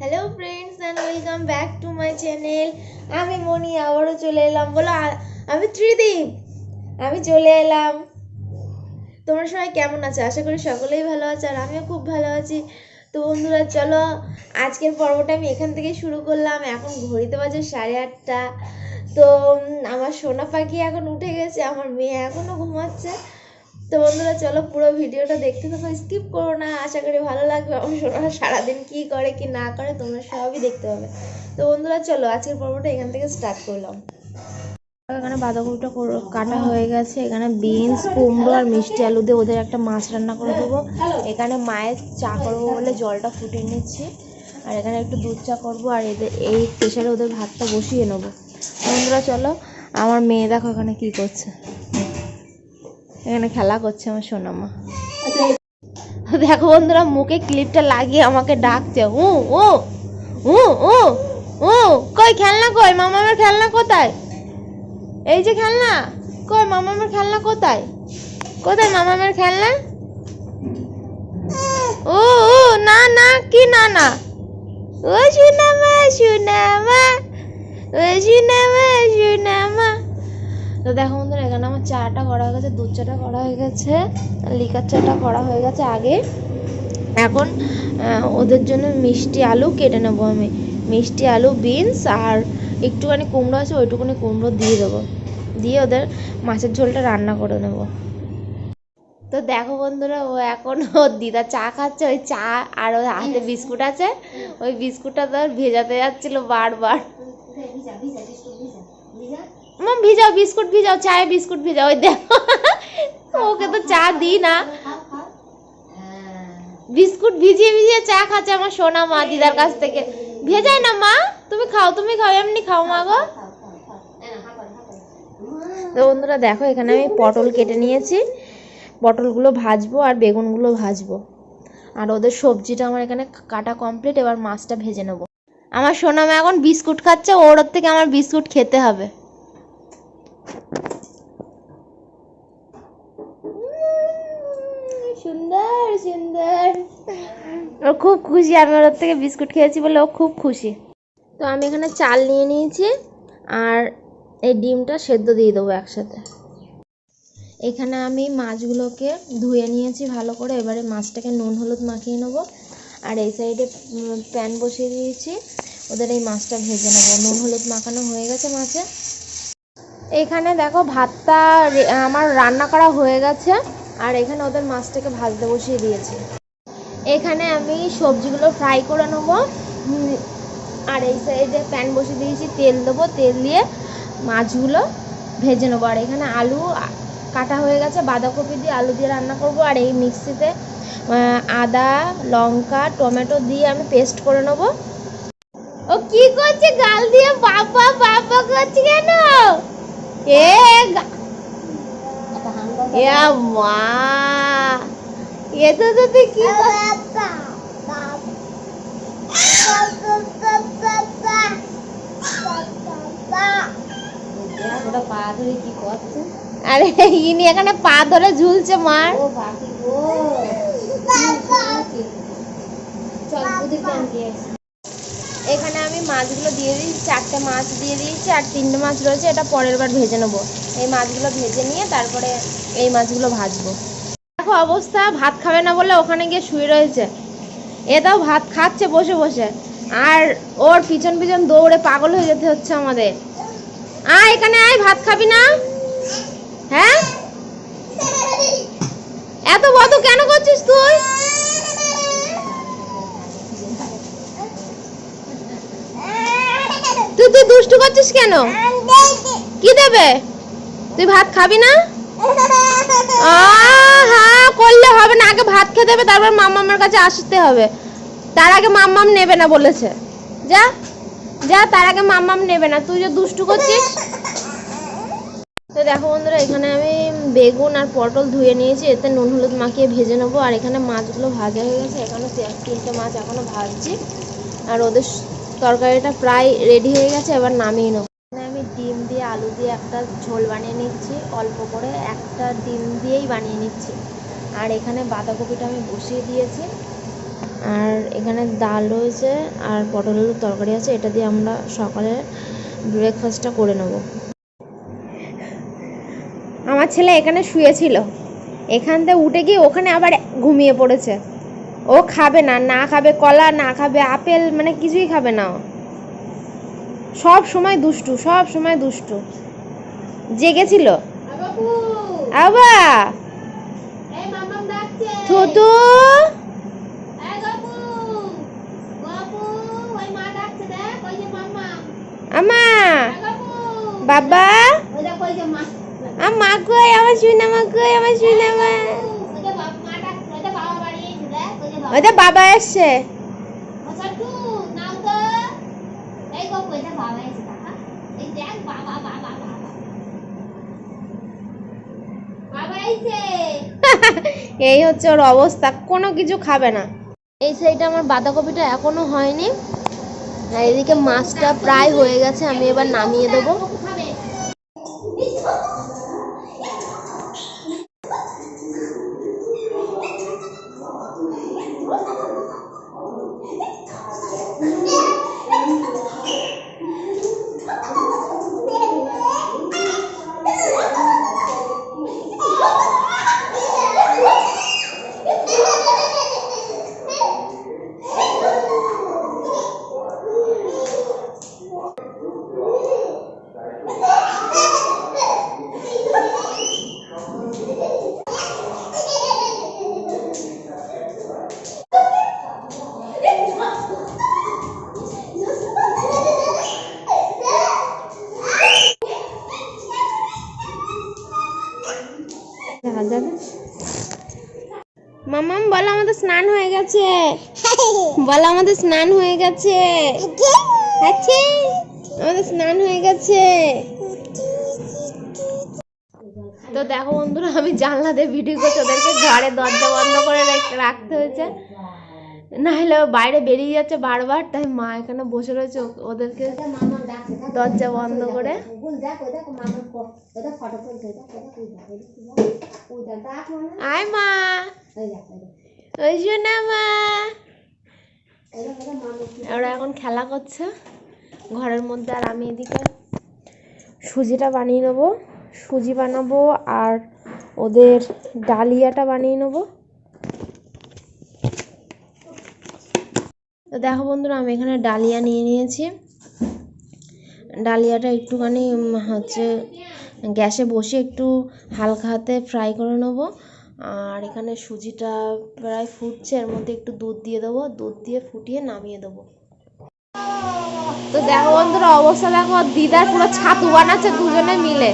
Hello friends and welcome back to my channel আমি মনি, আবারও চলে এলাম। বলো আমি ত্রিদীপ আমি চলে এলাম। তোমরা সবাই কেমন আছো? আশা করি সকলেই ভালো আছে, আর আমিও খুব ভালো আছি। তো বন্ধুরা, চলো, আজকের পর্বটা আমি এখান থেকে শুরু করলাম। এখন ঘড়িতে বাজে সাড়ে আটটা। তো আমার সোনা পাখি এখন উঠে গেছে, আমার মেয়ে এখনও ঘুমাচ্ছে। তো বন্ধুরা, চলো পুরো ভিডিওটা দেখতে থাকো স্কিপ করো না। আশা করি ভালো লাগবে। আমার সোনারা সারাদিন কি করে, কি না করে, তোমরা সবই দেখতে পাবে। তো বন্ধুরা, চলো আজকের পর্বটা এখান থেকে স্টার্ট করলাম। এখানে বাঁধাকপিটা কাটা হয়ে গেছে। এখানে বিনস, কুমড়ো আর মিষ্টি আলু দিয়ে ওদের একটা মাছ রান্না করে দেবো। এখানে মায়ের চা করব বলে জলটা ফুটিয়ে নিচ্ছি। আর এখানে একটু দুধ চা করব আর এদের, এই প্রেশারে ওদের ভাতটা বসিয়ে নেব। বন্ধুরা, চলো, আমার মেয়ে দেখো এখানে কি করছে। এখানে খেলা করছে আমার সোনামা। দেখো বন্ধুরা, মুখে ক্লিপটা লাগিয়ে আমাকে ডাকছে। ও ও ও ও উ কই খেলনা কই? মামামের খেলনা কোথায়? এই যে খেলনা, কই মামামের খেলনা কোথায়? কোথায় মামামের খেলনা? ও ও, না না, কি না না? ও, সুনামা সুনামা, ও, সুনামা তো দেখো বন্ধুরা, এখানে আমার চাটা করা হয়ে গেছে, দুধ চাটা করা হয়ে গেছে, লিকার চাটা করা হয়ে গেছে আগে। এখন ওদের জন্য মিষ্টি আলু কেটে নেব আমি। মিষ্টি আলু, বিনস আর একটুখানি কুমড়ো আছে, ওইটুকুনি কুমড়ো দিয়ে দেবো। দিয়ে ওদের মাছের ঝোলটা রান্না করে নেব। তো দেখো বন্ধুরা, ও এখন ওর দিদা চা খাচ্ছে, ওই চা আর ওর হাতে বিস্কুট আছে। ওই বিস্কুটটা তো ভেজাতে যাচ্ছিল বারবার। মা ভিজাও বিস্কুট, ভিজাও চায়ে বিস্কুট, ভিজাও, ওই দেখো। ওকে তো চা দিই না। বিস্কুট ভিজিয়ে ভিজিয়ে চা খাচ্ছে আমার সোনা মা দিদার কাছ থেকে। ভেজাই না মা, তুমি খাও তুমি খাও, এমনি খাও মা গো। তো বন্ধুরা, দেখো, এখানে আমি পটল কেটে নিয়েছি। পটলগুলো ভাজবো আর বেগুনগুলো ভাজবো। আর ওদের সবজিটা আমার এখানে কাটা কমপ্লিট এবার মাছটা ভেজে নেব। আমার সোনামা এখন বিস্কুট খাচ্ছে ওর থেকে আমার বিস্কুট খেতে হবে। সুন্দর। ও খুব খুশি, আমি ওর থেকে বিস্কুট খেয়েছি বলে ও খুব খুশি। তো আমি এখানে চাল নিয়ে নিয়েছি আর এই ডিমটা সেদ্ধ দিয়ে দেবো একসাথে। এখানে আমি মাছগুলোকে ধুয়ে নিয়েছি ভালো করে। এবারে মাছটাকে নুন হলুদ মাখিয়ে নেব। আর এই সাইডে প্যান বসিয়ে দিয়েছি। ওদের এই মাছটা ভেজে নেব। নুন হলুদ মাখানো হয়ে গেছে মাছে। এখানে দেখো ভাতটা আমার রান্না করা হয়ে গেছে। আর এখানে ওদের মাছটাকে ভাজতে বসিয়ে দিয়েছি। এখানে আমি সবজিগুলো ফ্রাই করে নেব। আর এই সাইডে প্যান বসিয়ে দিয়েছি, তেল দেবো, তেল দিয়ে মাছগুলো ভেজে নেব। আর এখানে আলু কাটা হয়ে গেছে, বাঁধাকপি দিয়ে আলু দিয়ে রান্না করব। আর এই মিক্সিতে আদা, লঙ্কা, টমেটো দিয়ে আমি পেস্ট করে নেব। ও কি করছে? গাল দিয়ে বাবা বাবা করছে কেন? এ মা কি আরে ইনি এখানে পা ধরে ঝুলছে মার এখানে আমি মাছগুলো দিয়ে দিয়েছি চারটে মাছ দিয়ে দিয়েছি আর তিনটে মাছ রয়েছে এটা পরের বার ভেজে নেব। এই মাছগুলো ভেজে নিয়ে তারপরে এই মাছগুলো ভাজবো। দেখো অবস্থা, ভাত খাবে না বলে ওখানে গিয়ে শুয়ে রয়েছে। এটাও ভাত খাচ্ছে বসে বসে। আর ওর পিছন পিছন দৌড়ে পাগল হয়ে যেতে হচ্ছে আমাদের। আয় এখানে আয়, ভাত খাবি না? হ্যাঁ? এত বদ কেন করছিস তুই? তুই তুই দুষ্টু করছিস কেন? কি দেবে? তুই ভাত খাবি না? হ্যাঁ করলে হবে না। আগে ভাত খেতে হবে তারপর মাম্মামের কাছে আসতে হবে। তার আগে মাম্মাম নেবে না বলেছে। যা যা, তার আগে মাম্মাম নেবে না। তুই যে দুষ্টু করছিস। তো দেখো বন্ধুরা, এখানে আমি বেগুন আর পটল ধুয়ে নিয়েছি। এতে নুন হলুদ মাখিয়ে ভেজে নেব। আর এখানে মাছগুলো ভাজা হয়ে গেছে। এখানে তিনটে মাছ এখনও ভাজছি। আর ওদের তরকারিটা প্রায় রেডি হয়ে গেছে। এবার নামিয়ে নেব এখানে আমি ডিম দিয়ে আলু দিয়ে একটা ঝোল বানিয়ে নিচ্ছি। অল্প করে একটা ডিম দিয়েই বানিয়ে নিচ্ছি। আর এখানে বাঁধাকপিটা আমি বসিয়ে দিয়েছি। আর এখানে ডাল রয়েছে আর পটল আলুর তরকারি আছে। এটা দিয়ে আমরা সকালে ব্রেকফাস্টটা করে নেব। আমার ছেলে এখানে শুয়েছিল। এখান থেকে উঠে গিয়ে ওখানে আবার ঘুমিয়ে পড়েছে। ও খাবে না না খাবে, কলা না খাবে, আপেল মানে কিছুই খাবে না সব সময় দুষ্টু সব সময় দুষ্টু। জেগেছিল। আবা ছোটু আমা বাবা! আমা কই? আমার শুনা মা কই? আমার শুনা মা। ওইটা বাবা এসছে। এই হচ্ছে ওর অবস্থা কোনো কিছু খাবে না। এই সাইডে আমার বাঁধাকপিটা এখনও হয়নি। আর এদিকে মাছটা প্রায় হয়ে গেছে আমি এবার নামিয়ে দেবো দেখা যাবে মামাম বলো আমাদের স্নান হয়ে গেছে বলো আমাদের স্নান হয়ে গেছে। আছে আমাদের স্নান হয়ে গেছে। তো দেখো বন্ধুরা আমি জানলা দিয়ে ভিডিও করছি ওদেরকে ঘরে দরজা বন্ধ করে রাখ- রাখতে হয়েছে। না হলে বাইরে বেরিয়ে যাচ্ছে বারবার তাই মা এখানে বসে রয়েছে ওদেরকে দরজা বন্ধ করে। আয় মা। ওই শোনা মা। ওরা এখন খেলা করছে। ঘরের মধ্যে আর আমি এদিকে সুজিটা বানিয়ে নেব। সুজি বানাবো আর ওদের ডালিয়াটা বানিয়ে নেব। তো দেখো বন্ধুরা, আমি এখানে ডালিয়া নিয়ে নিয়েছি। ডালিয়াটা একটুখানি হচ্ছে গ্যাসে বসে একটু হালকা হাতে ফ্রাই করে নেব। আর এখানে সুজিটা প্রায় ফুটছে এর মধ্যে একটু দুধ দিয়ে দেবো। দুধ দিয়ে ফুটিয়ে নামিয়ে দেবো। তো দেখো বন্ধুরা অবস্থা দেখো দিদার পুরো ছাতু বানাচ্ছে দুজনে মিলে।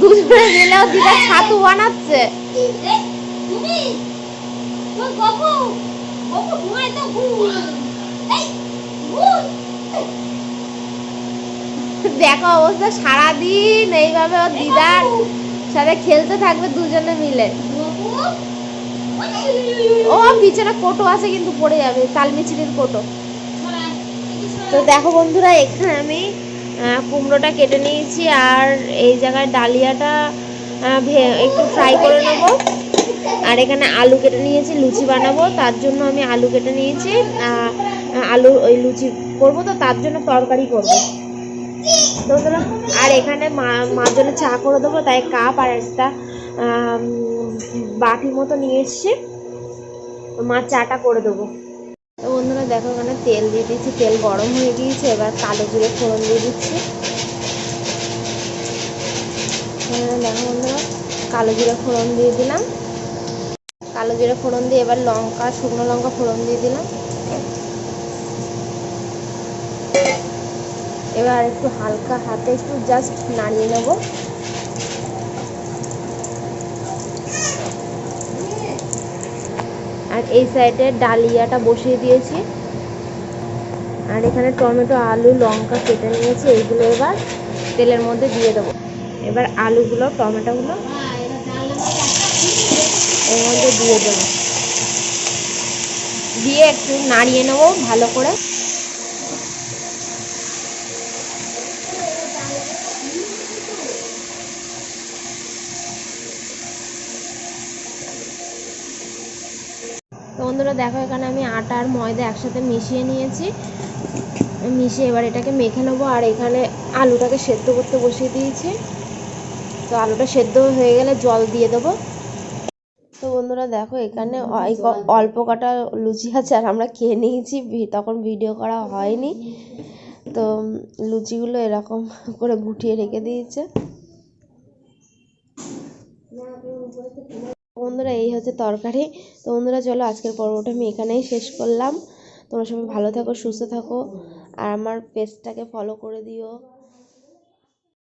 দুজনে মিলেও দিদা ছাতু বানাচ্ছে। দেখো অবস্থা, সারাদিন এইভাবে ওর দিদার সাথে খেলতে থাকবে দুজনে মিলে। ও, পিছনে কোটো আছে কিন্তু পড়ে যাবে তালমিছিলির কোটো। তো দেখো বন্ধুরা, এখানে আমি কুমড়োটা কেটে নিয়েছি আর এই জায়গায় ডালিয়াটা একটু ফ্রাই করে নেব। আর এখানে আলু কেটে নিয়েছি, লুচি বানাবো। তার জন্য আমি আলু কেটে নিয়েছি। আলু ওই লুচি করব, তো তার জন্য তরকারি করব। তো বন্ধুরা, আর এখানে মা মার চা করে দেবো তাই কাপ আর একটা আম, বাটি মতো নিয়ে এসছি। মার চাটা করে দেবো। বন্ধুরা দেখো এখানে তেল দিয়ে দিচ্ছি তেল গরম হয়ে গিয়েছে এবার কালো জিরে ফোড়ন দিয়ে দিচ্ছি। এখানে দেখো বন্ধুরা কালো জিরে ফোড়ন দিয়ে দিলাম। কালো জিরে ফোড়ন দিয়ে এবার লঙ্কা শুকনো লঙ্কা ফোড়ন দিয়ে দিলাম। এবার একটু হালকা হাতে একটু জাস্ট নাড়িয়ে নেব। আর এই সাইডে ডালিয়াটা বসিয়ে দিয়েছি। আর এখানে টমেটো, আলু, লঙ্কা কেটে নিয়েছি, এইগুলো এবার তেলের মধ্যে দিয়ে দেবো। এবার আলুগুলো, টমেটোগুলো এর মধ্যে দিয়ে দেবো। দিয়ে একটু নাড়িয়ে নেব ভালো করে। বন্ধুরা দেখো, এখানে আমি আটা আর ময়দা একসাথে মিশিয়ে নিয়েছি। মিশিয়ে এবার এটাকে মেখে নেব, আর এখানে আলুটাকে সেদ্ধ করতে বসিয়ে দিয়েছি। তো আলুটা সেদ্ধ হয়ে গেলে জল দিয়ে দেবো। তো বন্ধুরা দেখো, এখানে অল্প কাটা লুচি আছে আর আমরা খেয়ে নিয়েছি। তখন ভিডিও করা হয়নি। তো লুচিগুলো এরকম করে গুটিয়ে রেখে দিয়েছে। বন্ধুরা, এই হচ্ছে তরকারি। তো বন্ধুরা, চলো আজকের পর্বটা আমি এখানেই শেষ করলাম। তোমরা সবাই ভালো থাকো, সুস্থ থাকো, আর আমার পেজটাকে ফলো করে দিও।